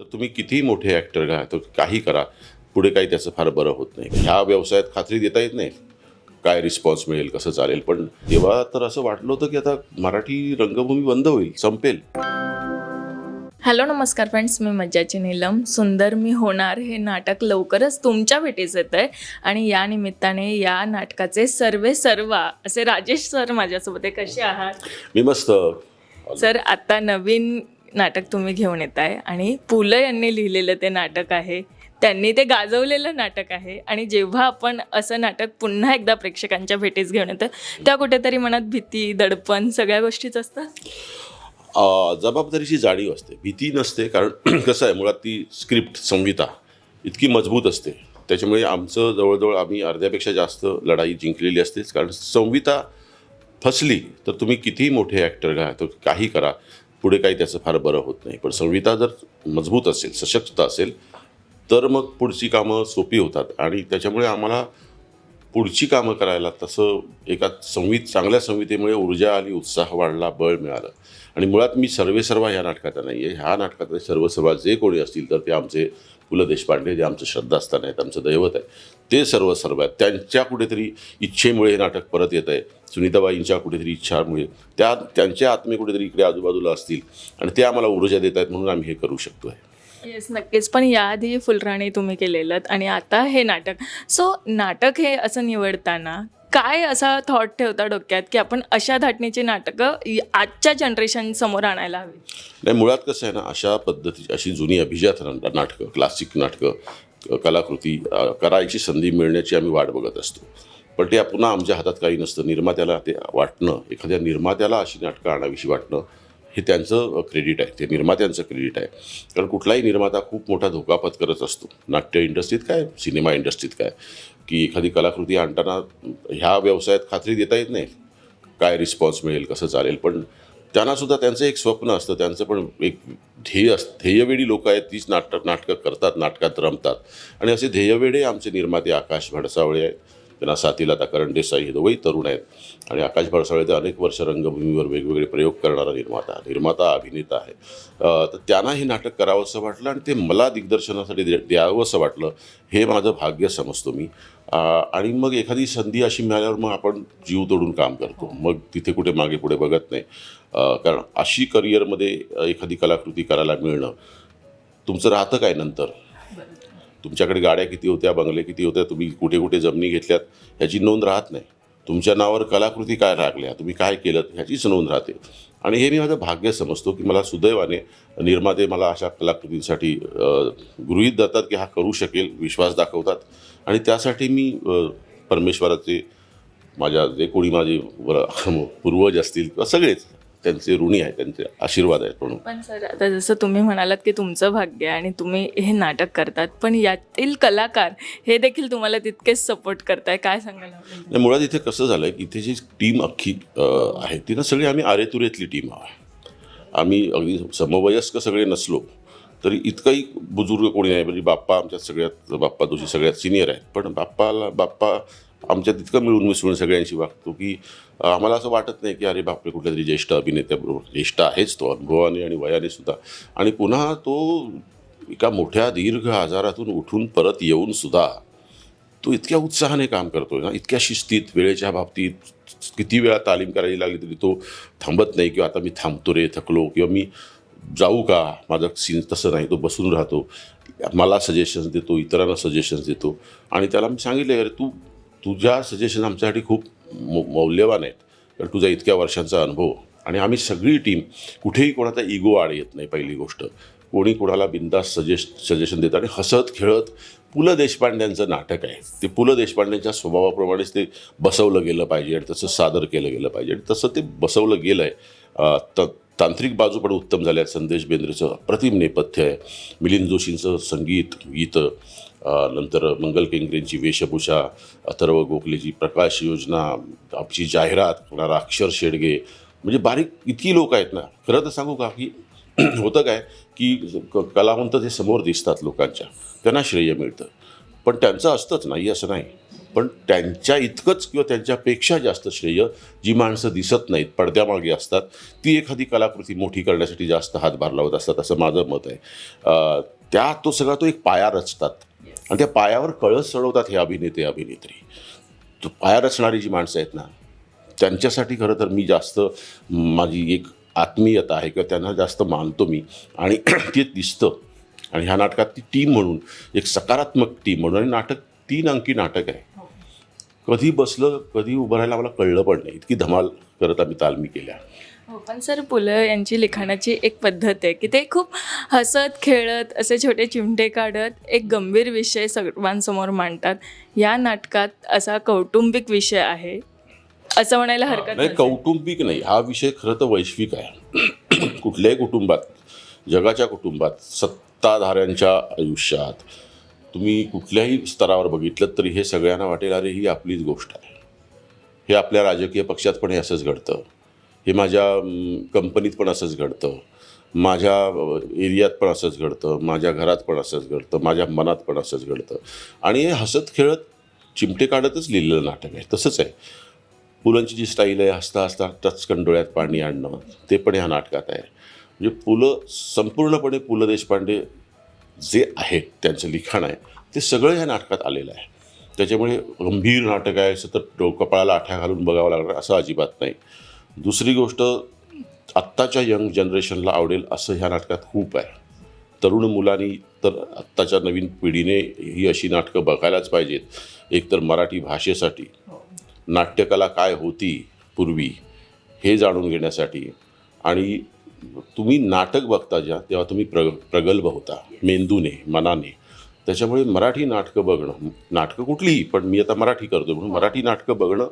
तर तुम्ही कितीही मोठे ॲक्टर घ्या तर काही करा. पुढे काही त्याचं फार बरं होत नाही. ह्या व्यवसायात खात्री देता येत नाही. काय रिस्पॉन्स मिळेल कसं चालेल? पण तेव्हा तर असं वाटलं होतं की आता मराठी रंगभूमी बंद होईल संपेल. हॅलो नमस्कार फ्रेंड्स मी मज्जाची नीलम. सुंदर मी होणार हे नाटक लवकरच तुमच्या भेटीस येत आहे आणि या निमित्ताने या नाटकाचे सर्वे सर्वा असे राजेश सर माझ्यासोबत आहे. कसे आहात? मी मस्त. सर आता नवीन नाटक तुम्ही घेऊन येत आहे आणि पु ल यांनी लिहिलेलं ते नाटक आहे. त्यांनी ते गाजवलेलं नाटक आहे आणि जेव्हा आपण असं नाटक पुन्हा एकदा प्रेक्षकांच्या भेटीस घेऊन येतं त्या कुठेतरी मनात भीती दडपण सगळ्या गोष्टीच असतात? जबाबदारीची जाणीव असते. भीती नसते कारण कसं आहे मुळात ती स्क्रिप्ट संहिता इतकी मजबूत असते. त्याच्यामुळे आमचं जवळजवळ आम्ही अर्ध्यापेक्षा जास्त लढाई जिंकलेली असतेच. कारण संहिता फसली तर तुम्ही कितीही मोठे ॲक्टर घ्या तर काही करा. पुढे काही त्याचं फार बरं होत नाही. पण संहिता जर मजबूत असेल सशक्त असेल तर मग पुढची कामं सोपी होतात. आणि त्याच्यामुळे आम्हाला पुढची कामं करायला तसं एका संवित चांगल्या संहितेमुळे ऊर्जा आली उत्साह वाढला बळ मिळालं. आणि मुळात मी सर्वेसर्वा ह्या नाटकात नाही आहे ह्या नाटकातले सर्वसर्वा जे कोणी असतील तर ते आमचे पु ल देशपांडे जे आमचं श्रद्धास्थान आहेत आमचं दैवत आहे ते सर्व सर्व आहेत. त्यांच्या कुठेतरी इच्छेमुळे हे नाटक परत येत आहे. सुनीताबाईंच्या कुठेतरी इच्छामुळे. त्या त्यांच्या आत्मे कुठेतरी इकडे आजूबाजूला असतील आणि ते आम्हाला ऊर्जा देत आहेत म्हणून आम्ही हे करू शकतो आहे. येस नक्कीच. पण याआधी फुलराणी तुम्ही केलेलं आणि आता हे नाटक. सो नाटक हे असं निवडताना काय असा थॉट ठेवता डोक्यात की आपण अशा धाटणीची नाटकं आजच्या जनरेशन समोर आणायला हवी? नाही मुळात कसं आहे ना अशा पद्धतीची अशी जुनी अभिजात नाटकं क्लासिक नाटकं कलाकृती करायची संधी मिळण्याची आम्ही वाट बघत असतो. पण ते पुन्हा आमच्या हातात काही नसतं. निर्मात्याला ते वाटणं एखाद्या निर्मात्याला अशी नाटकं आणावीशी वाटणं हे त्यांचं क्रेडिट आहे. ते निर्मात्यांचं क्रेडिट आहे. कारण कुठलाही निर्माता खूप मोठा धोका पत्करत असतो. नाट्य इंडस्ट्रीत काय? सिनेमा इंडस्ट्रीत काय? की एखादी कलाकृती आणताना ह्या व्यवसायात खात्री देता येत नाही. काय रिस्पॉन्स मिळेल कसं चालेल? पण त्यांनासुद्धा त्यांचं एक स्वप्न असतं. त्यांचं पण एक ध्येय अस ध्येयवेडी लोक आहेत. तीच नाटक नाटकं करतात नाटकात रमतात. आणि असे ध्येयवेडे आमचे निर्माते आकाश भडसावळे आहेत. त्यांना साथीला आता करण देसाई हे दोघेही तरुण आहेत. आणि आकाश भडसावळे अनेक वर्ष रंगभूमीवर वेगवेगळे प्रयोग करणारा निर्माता निर्माता अभिनेता आहे. तर त्यांना हे नाटक करावंसं वाटलं आणि ते मला दिग्दर्शनासाठी दे द्यावंसं वाटलं हे माझं भाग्य समजतो मी. आणि मग एखादी संधी अशी मिळाल्यावर मग आपण जीव तोडून काम करतो. मग तिथे कुठे मागे पुढे बघत नाही. कारण अशी करिअरमध्ये एखादी कलाकृती करायला मिळणं तुमचं राहतं काय नंतर? तुमच्याकडे गाड्या किती होत्या बंगले किती होत्या तुम्ही कुठे कुठे जमिनी घेतल्यात ह्याची नोंद राहत नाही. तुमच्या नावावर कलाकृती काय लागल्या तुम्ही काय केलं ह्याचीच नोंद राहते. आणि हे मी माझं भाग्य समजतो की मला सुदैवाने निर्माते मला अशा कलाकृतींसाठी गृहीत धरतात की हा करू शकेल विश्वास दाखवतात. आणि त्यासाठी मी परमेश्वराचे माझ्या जे कोणी माझे पूर्वज असतील किंवा सगळेच त्यांचे ऋणी आहेत त्यांचे आशीर्वाद आहेत म्हणून. पण सर आता जसं तुम्ही म्हणालात की तुमचं भाग्य आहे आणि तुम्ही हे नाटक करतात पण यातील कलाकार हे देखील तुम्हाला तितकेच सपोर्ट करताय. काय सांगायला मुळात इथे कसं झालं आहे की इथे जी टीम अख्खी आहे ती ना सगळी आम्ही आरेतुरेतली टीम आहे. आम्ही अगदी समवयस्क सगळे नसलो तरी इतकंही बुजुर्ग कोणी नाही म्हणजे बाप्पा आमच्यात सगळ्यात बाप्पा तुझी सगळ्यात सिनियर आहेत पण बाप्पाला बाप्पा आमच्या तितकं मिळून मिसळून सगळ्यांशी वागतो की आम्हाला असं वाटत नाही की अरे बापरे कुठल्या तरी ज्येष्ठ अभिनेत्याबरोबर ज्येष्ठ आहेच तो अनुभवाने आणि वयाने सुद्धा. आणि पुन्हा तो एका मोठ्या दीर्घ आजारातून उठून परत येऊन सुद्धा तो इतक्या उत्साहाने काम करतो ना इतक्या शिस्तीत वेळेच्या बाबतीत किती वेळा तालीम करायला लागली तरी तो थांबत नाही किंवा आता मी थांबतो रे थकलो किंवा मी जाऊ का माझं सीन तसं नाही तो बसून राहतो. मला सजेशन्स देतो इतरांना सजेशन्स देतो. आणि त्याला मी सांगितलं अरे तू तुझ्या सजेशन आमच्यासाठी खूप मौल्यवान आहेत. कारण तुझा इतक्या वर्षांचा अनुभव. आणि आम्ही सगळी टीम कुठेही कोणाचा इगो आड येत नाही पहिली गोष्ट. कोणी कोणाला बिंदास सजेस्ट सजेशन देतं आणि हसत खेळत पु ल देशपांड्यांचं नाटक आहे. ते पु ल देशपांड्यांच्या स्वभावाप्रमाणेच ते बसवलं गेलं पाहिजे आणि तसं सादर केलं गेलं पाहिजे आणि तसं ते बसवलं गेलं आहे त तांत्रिक बाजू पण उत्तम झाल्या संदेश बेंद्रेचं अप्रतिम नेपथ्य आहे. मिलिंद जोशींचं संगीत गीतं नंतर मंगल केंगरेंची वेशभूषा अथर्व गोखलेची प्रकाश योजना आमची जाहिरात करणारा अक्षर शेडगे. म्हणजे बारीक इतकी लोक आहेत ना. खरं तर सांगू का की होतं काय की क- कलावंत जे समोर दिसतात लोकांच्या त्यांना श्रेय मिळतं. पण त्यांचं असतंच नाही असं नाही. पण त्यांच्या इतकंच किंवा त्यांच्यापेक्षा जास्त श्रेय जी माणसं दिसत नाहीत पडद्यामागे असतात ती एखादी कलाकृती मोठी करण्यासाठी जास्त हातभार लावत असतात असं माझं मत आहे. त्या तो सगळा तो एक पाया रचतात. आणि त्या पायावर कळस चढवतात हे अभिनेते अभिनेत्री. तो पाया रचणारी जी माणसं आहेत ना त्यांच्यासाठी खरं तर मी जास्त माझी एक आत्मीयता आहे किंवा त्यांना जास्त मानतो मी. आणि ते दिसतं. आणि ह्या नाटकात ती टीम म्हणून एक सकारात्मक टीम म्हणून आणि नाटक तीन अंकी नाटक आहे. कधी बसलं कधी उभं राहायला मला कळलं पण नाही. इतकी धमाल करत आम्ही तालमी केल्या. हो सर पु ल यांची लिखाणाची एक पद्धत आहे की ते खूप हसत खेळत असे छोटे चिमटे काढत एक गंभीर विषय सर्वांसमोर मांडतात. या नाटकात असा कौटुंबिक विषय आहे. असं म्हणायला हरकत नाही नाही. कौटुंबिक नाही. हा विषय खरं तर वैश्विक आहे. कुठल्याही कुटुंबात जगाच्या कुटुंबात सत्ताधाऱ्यांच्या आयुष्यात तुम्ही कुठल्याही स्तरावर बघितलं तरी हे सगळ्यांना वाटेल अरे ही आपलीच गोष्ट आहे. हे आपल्या राजकीय पक्षात पण हे असंच घडतं. हे माझ्या कंपनीत पण असंच घडतं. माझ्या एरियात पण असंच घडतं. माझ्या घरात पण असंच घडतं. माझ्या मनात पण असंच घडतं. आणि हे हसत खेळत चिमटे काढतच लिहिलेलं नाटक आहे. तसंच आहे. पुलांची जी स्टाईल आहे हसता हसता टचकन डोळ्यात पाणी आणणं ते पण ह्या नाटकात आहे. म्हणजे पुलं संपूर्णपणे पु ल देशपांडे जे आहेत त्यांचं लिखाण आहे ते सगळं ह्या नाटकात आलेलं आहे. त्याच्यामुळे गंभीर नाटक आहे सतत डो- कपाळाला आठ्या घालून बघावं लागणार असं अजिबात नाही. दुसरी गोष्ट आत्ताच्या यंग जनरेशनला आवडेल असं ह्या नाटकात खूप आहे. तरुण मुलांनी तर आत्ताच्या नवीन पिढीने ही अशी नाटकं बघायलाच पाहिजेत. एकतर मराठी भाषेसाठी नाट्यकला काय होती पूर्वी हे जाणून घेण्यासाठी. आणि तुम्ही नाटक बघता ज्या तेव्हा तुम्ही प्र प्रगल्भ होता मेंदूने मनाने. त्याच्यामुळे मराठी नाटकं बघणं नाटकं कुठलीही पण मी आता मराठी करतो म्हणून मराठी नाटकं बघणं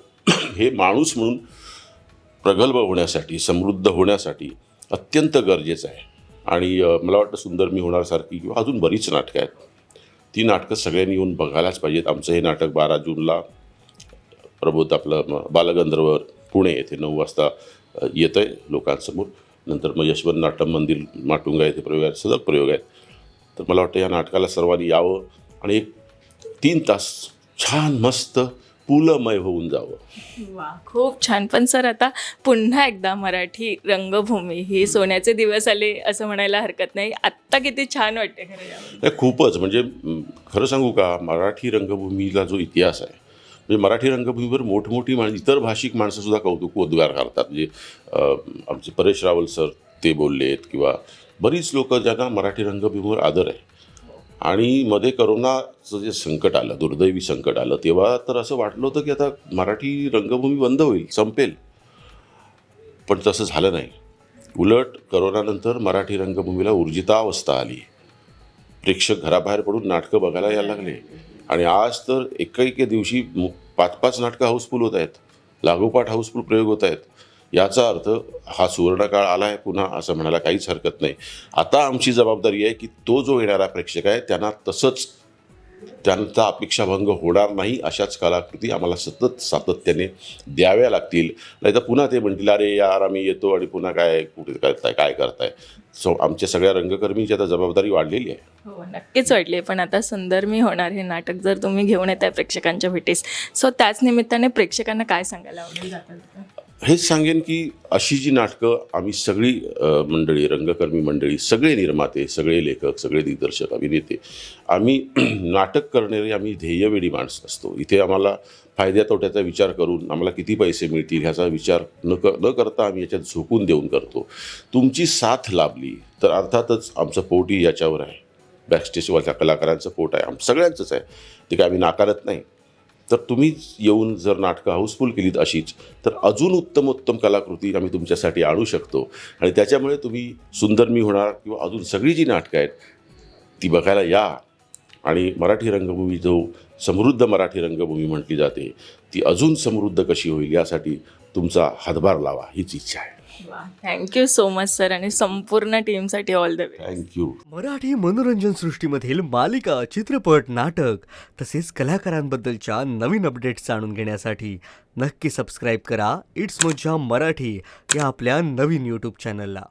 हे माणूस म्हणून प्रगल्भ होण्यासाठी समृद्ध होण्यासाठी अत्यंत गरजेचं आहे. आणि मला वाटतं सुंदर मी होणारसारखी किंवा अजून बरीच नाटकं आहेत. ती नाटकं सगळ्यांनी येऊन बघायलाच पाहिजेत. आमचं हे नाटक बारा जूनला प्रबोध आपलं बालगंधर्व पुणे येथे नऊ वाजता येतं आहे लोकांसमोर. नंतर मग यशवंत नाट्यम मंदिर माटुंगा येथे प्रयोग आहेत सतत प्रयोग आहेत. तर मला वाटतं या नाटकाला सर्वांनी यावं आणि एक तीन तास छान मस्त पुलमय होऊन जावं. वा खूप छान. पण सर आता पुन्हा एकदा मराठी रंगभूमी ही सोन्याचे दिवस आले असं म्हणायला हरकत नाही. आत्ता किती छान वाटते खरं खूपच. म्हणजे खरं सांगू का मराठी रंगभूमीला जो इतिहास आहे म्हणजे मराठी रंगभूमीवर मोठमोठी माण इतर भाषिक माणसंसुद्धा कौतुक उद्गार करतात. म्हणजे आमचे परेश रावल सर ते बोललेत किंवा बरीच लोक ज्यांना मराठी रंगभूमीवर आदर आहे. आणि मध्ये करोनाचं जे संकट आलं दुर्दैवी संकट आलं तेव्हा तर असं वाटलं होतं की आता मराठी रंगभूमी बंद होईल संपेल. पण तसं झालं नाही. उलट करोनानंतर मराठी रंगभूमीला ऊर्जितावस्था आली. प्रेक्षक घराबाहेर पडून नाटकं बघायला यायला लागले. आणि आज तर एका एके दिवशी मु- पाच पाच नाटकं हाऊसफुल होत आहेत. लागोपाठ हाऊसफुल प्रयोग होत आहेत. याचा अर्थ हा सुवर्णकाळ आला आहे पुन्हा असं म्हणायला काहीच हरकत नाही. आता आमची जबाबदारी आहे की तो जो येणारा प्रेक्षक आहे त्यांना तसंच त्यांचा अपेक्षाभंग होणार नाही अशाच कलाकृती आम्हाला सतत सातत्याने द्याव्या लागतील. नाही तर पुन्हा ते म्हणतील अरे यार आम्ही येतो आणि पुन्हा काय कुठे करताय काय करताय? सो आमच्या सगळ्या रंगकर्मीची आता जबाबदारी वाढलेली आहे. हो नक्कीच वाटली पण आता सुंदर मी होणार हे नाटक जर तुम्ही घेऊन येत आहे प्रेक्षकांच्या भेटीस सो त्याच निमित्ताने प्रेक्षकांना काय सांगायला आवडेल हेच सांगेन की अशी जी नाटकं आम्ही सगळी मंडळी रंगकर्मी मंडळी सगळे निर्माते सगळे लेखक सगळे दिग्दर्शक अभिनेते आम्ही नाटक करणारे आम्ही ध्येयवेळी माणसं असतो. इथे आम्हाला फायद्या तोट्याचा विचार करून आम्हाला किती पैसे मिळतील ह्याचा विचार न क न करता आम्ही याच्यात झोकून देऊन करतो. तुमची साथ लाभली तर अर्थातच आमचं पोटही याच्यावर आहे. बॅकस्टेजवरच्या कलाकारांचं पोट आहे. आम सगळ्यांचंच आहे. ते काय आम्ही नाकारत नाही. तर तुम्ही येऊन जर नाटकं हाऊसफुल केलीत अशीच तर अजून उत्तम उत्तम कलाकृती आम्ही तुमच्यासाठी आणू शकतो. आणि त्याच्यामुळे तुम्ही सुंदर मी होणार किंवा अजून सगळी जी नाटकं आहेत ती बघायला या. आणि मराठी रंगभूमी जो समृद्ध मराठी रंगभूमी म्हटली जाते ती अजून समृद्ध कशी होईल यासाठी तुमचा हातभार लावा हीच इच्छा आहे. थँक्यू सो मच सर आणि संपूर्ण टीमसाठी all the way thank you Marathi मनोरंजन सृष्टीमधील मालिका चित्रपट नाटक तसेच कलाकारांबद्दलच्या नवीन अपडेट्स जाणून घेण्यासाठी नक्की सबस्क्राईब करा. इट्स मज्जा मराठी या आपल्या नवीन यूट्यूब चॅनलला